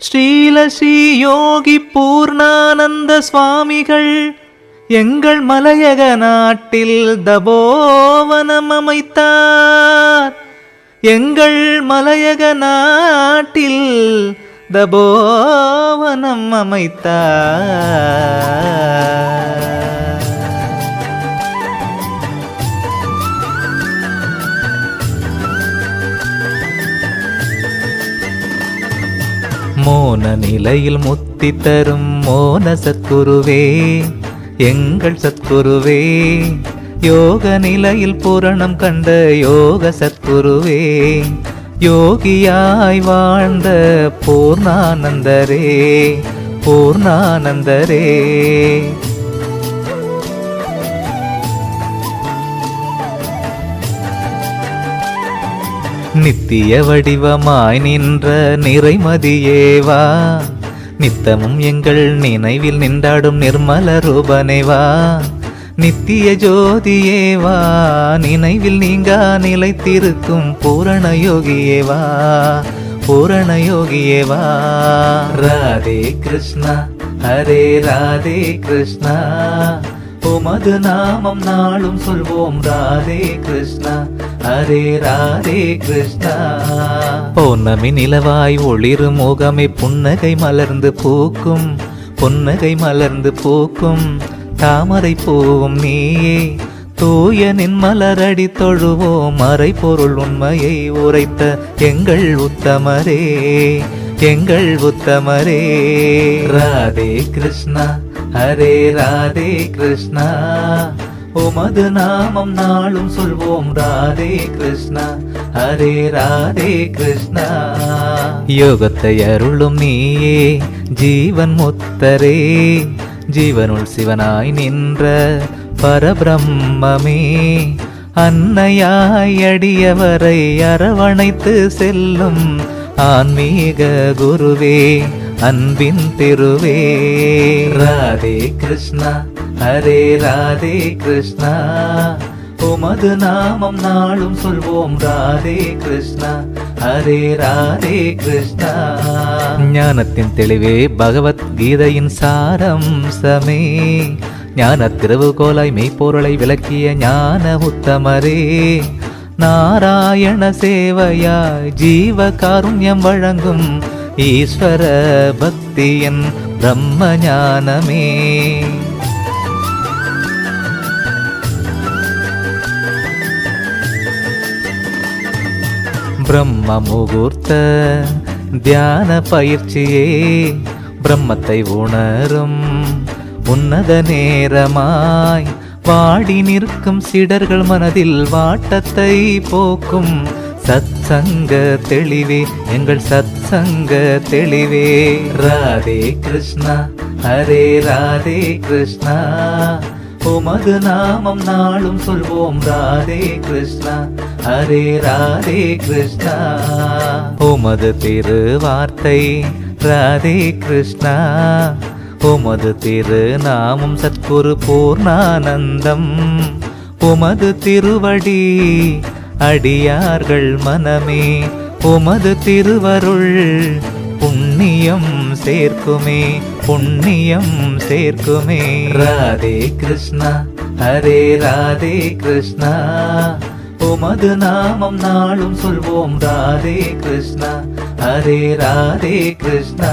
ஸ்ரீலஸ்ரீ யோகி பூர்ணானந்த சுவாமிகள் எங்கள் மலையக நாட்டில் தபோவனம் அமைத்தார் எங்கள் மலையக நாட்டில் தபோவனம் அமைத்தார் மோன நிலையில் முத்தி தரும் மோன சத்குருவே எங்கள் சத்குருவே யோக நிலையில் பூரணம் கண்ட யோக சத்குருவே யோகியாய் வாழ்ந்த பூர்ணானந்தரே பூர்ணானந்தரே. நித்திய வடிவமாய் நின்ற நிறைமதியேவா நித்தமும் எங்கள் நினைவில் நின்றாடும் நிர்மல ரூபனேவா நித்திய ஜோதியேவா நினைவில் நீங்கா நிலைத்திருக்கும் பூரண யோகியேவா பூரண யோகியேவா ராதே கிருஷ்ணா ஹரே ராதே கிருஷ்ணா. உமது நாமம் நாளும் சொல்வோம் ராதே கிருஷ்ணா ஹரே ராதே கிருஷ்ணா. பௌர்ணமி நிலவாய் ஒளிரும் முகமே புன்னகை மலர்ந்து பூக்கும் புன்னகை மலர்ந்து பூக்கும். தாமரை பூவும் நீயே தூய நின் மலரடி தொழுவோம். மறை பொருள் உண்மையை உரைத்த எங்கள் உத்தமரே எங்கள் உத்தமரே. ராதே கிருஷ்ணா. ஹரே ராதே கிருஷ்ணா. உமது நாமம் நாளும் சொல்வோம் ராதே கிருஷ்ணா. ஹரே ராதே கிருஷ்ணா. யோகத்தை அருளும் நீயே ஜீவன் முத்தரே. ஜீவனுள் சிவனாய் நின்ற பரபிரம்மமே. அன்னையாய் அடியவரை அரவணைத்து செல்லும் ஆன்மீக குருவே. அன்பின் திருவே. ராதே கிருஷ்ணா ஹரே ராதே கிருஷ்ணா. உமது நாமம் நாளும் சொல்வோம் ராதே கிருஷ்ணா ஹரே ராதே கிருஷ்ணா. ஞானத்தின் தெளிவே பகவத்கீதையின் சாரம்சமே ஞான திருவுகோலாய் மெய்ப்பொருளை விளக்கிய ஞான உத்தமரே. நாராயண சேவையாய் ஜீவ காருண்யம் வழங்கும் ஈஸ்வர பக்தியின் பிரம்ம ஞானமே பிரம்ம முகூர்த்த தியான பயிற்சியே பிரம்மத்தை உணரும் உன்னத நேரமாய் வாடி நிற்கும் சிடர்கள் மனதில் வாட்டத்தை போக்கும் சத்சங்க தெளிவே எங்கள் சத்சங்க தெளிவே. ராதே கிருஷ்ணா ஹரே ராதே கிருஷ்ணா. உமது நாமம் நாளும் சொல்வோம் ராதே கிருஷ்ணா ஹரே ராதே கிருஷ்ணா. உமது திருவார்த்தை ராதே கிருஷ்ணா. உமது திரு நாமம் சத்குரு பூர்ணானந்தம். உமது திருவடி அடியார்கள் மனமே உமது திருவருள் புண்ணியம் சேர்க்குமே புண்ணியம் சேர்க்குமே. ராதே கிருஷ்ணா ஹரே ராதே கிருஷ்ணா. உமது நாமம் நாளும் சொல்வோம் ராதே கிருஷ்ணா ஹரே ராதே கிருஷ்ணா.